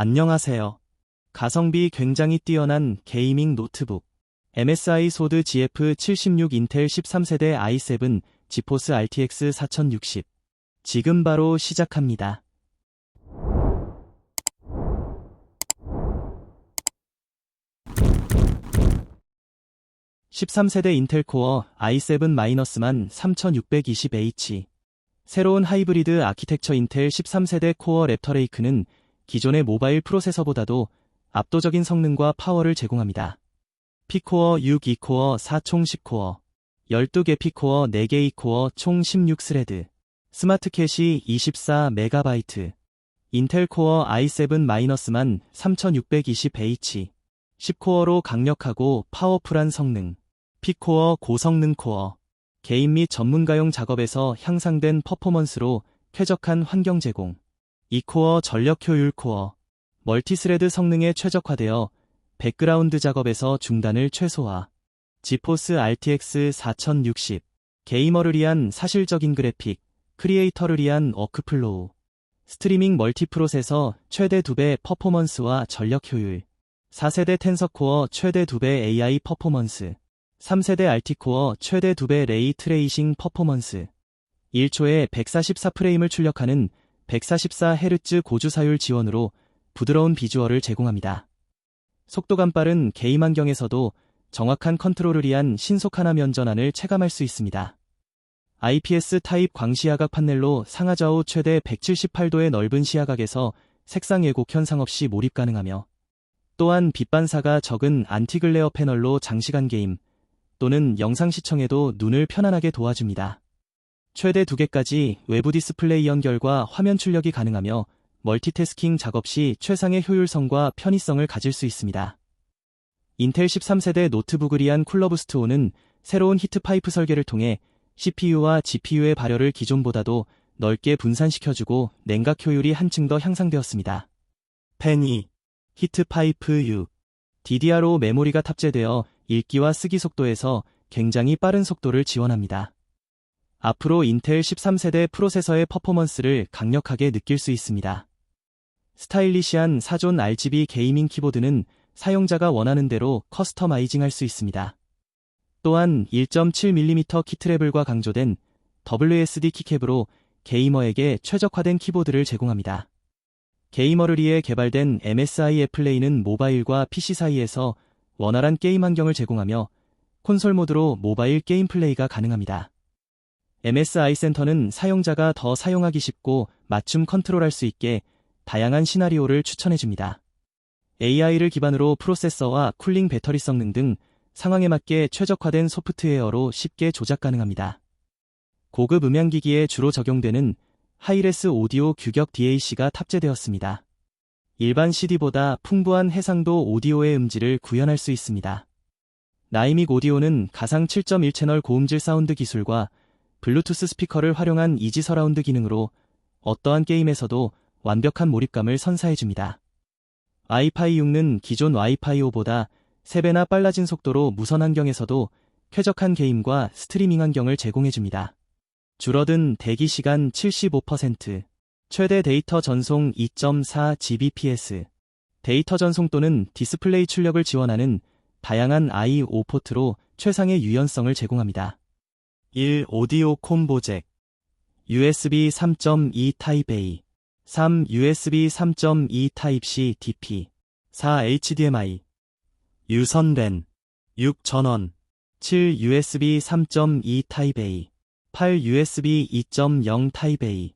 안녕하세요. 가성비 굉장히 뛰어난 게이밍 노트북 MSI 소드 GF76 인텔 13세대 i7 지포스 RTX 4060 지금 바로 시작합니다. 13세대 인텔 코어 i7-만 3620H 새로운 하이브리드 아키텍처 인텔 13세대 코어 랩터레이크는 기존의 모바일 프로세서보다도 압도적인 성능과 파워를 제공합니다. P코어 6 2코어 4총 10코어 12개 P코어 4개 2코어 총 16스레드 스마트 캐시 24MB 인텔 코어 i7-만 3620H 10코어로 강력하고 파워풀한 성능 P코어 고성능 코어 개인 및 전문가용 작업에서 향상된 퍼포먼스로 쾌적한 환경 제공 2코어 전력 효율 코어 멀티스레드 성능에 최적화되어 백그라운드 작업에서 중단을 최소화. 지포스 RTX 4060 게이머를 위한 사실적인 그래픽 크리에이터를 위한 워크플로우. 스트리밍 멀티프로세서 최대 2배 퍼포먼스와 전력 효율. 4세대 텐서코어 최대 2배 AI 퍼포먼스. 3세대 RT코어 최대 2배 레이 트레이싱 퍼포먼스. 1초에 144프레임을 출력하는 144Hz 고주사율 지원으로 부드러운 비주얼을 제공합니다. 속도감 빠른 게임 환경에서도 정확한 컨트롤을 위한 신속한 화면 전환을 체감할 수 있습니다. IPS 타입 광시야각 판넬로 상하좌우 최대 178도의 넓은 시야각에서 색상 왜곡 현상 없이 몰입 가능하며 또한 빛 반사가 적은 안티글레어 패널로 장시간 게임 또는 영상 시청에도 눈을 편안하게 도와줍니다. 최대 2개까지 외부 디스플레이 연결과 화면 출력이 가능하며 멀티태스킹 작업 시 최상의 효율성과 편의성을 가질 수 있습니다. 인텔 13세대 노트북을 위한 쿨러부스트5는 새로운 히트파이프 설계를 통해 CPU와 GPU의 발열을 기존보다도 넓게 분산시켜주고 냉각 효율이 한층 더 향상되었습니다. 펜이 히트파이프 6 DDR5 메모리가 탑재되어 읽기와 쓰기 속도에서 굉장히 빠른 속도를 지원합니다. 앞으로 인텔 13세대 프로세서의 퍼포먼스를 강력하게 느낄 수 있습니다. 스타일리시한 4존 RGB 게이밍 키보드는 사용자가 원하는 대로 커스터마이징 할 수 있습니다. 또한 1.7mm 키트레블과 강조된 WSD 키캡으로 게이머에게 최적화된 키보드를 제공합니다. 게이머를 위해 개발된 MSI 애플레이는 모바일과 PC 사이에서 원활한 게임 환경을 제공하며 콘솔 모드로 모바일 게임 플레이가 가능합니다. MSI 센터는 사용자가 더 사용하기 쉽고 맞춤 컨트롤할 수 있게 다양한 시나리오를 추천해줍니다. AI를 기반으로 프로세서와 쿨링 배터리 성능 등 상황에 맞게 최적화된 소프트웨어로 쉽게 조작 가능합니다. 고급 음향기기에 주로 적용되는 하이레스 오디오 규격 DAC가 탑재되었습니다. 일반 CD보다 풍부한 해상도 오디오의 음질을 구현할 수 있습니다. 나이믹 오디오는 가상 7.1 채널 고음질 사운드 기술과 블루투스 스피커를 활용한 이지 서라운드 기능으로 어떠한 게임에서도 완벽한 몰입감을 선사해줍니다. 와이파이 6는 기존 와이파이 5보다 3배나 빨라진 속도로 무선 환경에서도 쾌적한 게임과 스트리밍 환경을 제공해줍니다. 줄어든 대기 시간 75%, 최대 데이터 전송 2.4 Gbps, 데이터 전송 또는 디스플레이 출력을 지원하는 다양한 I.O 포트로 최상의 유연성을 제공합니다. 1. 오디오 콤보 잭 USB 3.2 타입 A 3. USB 3.2 타입 C DP 4. HDMI 유선 랜 6. 전원 7. USB 3.2 타입 A 8. USB 2.0 타입 A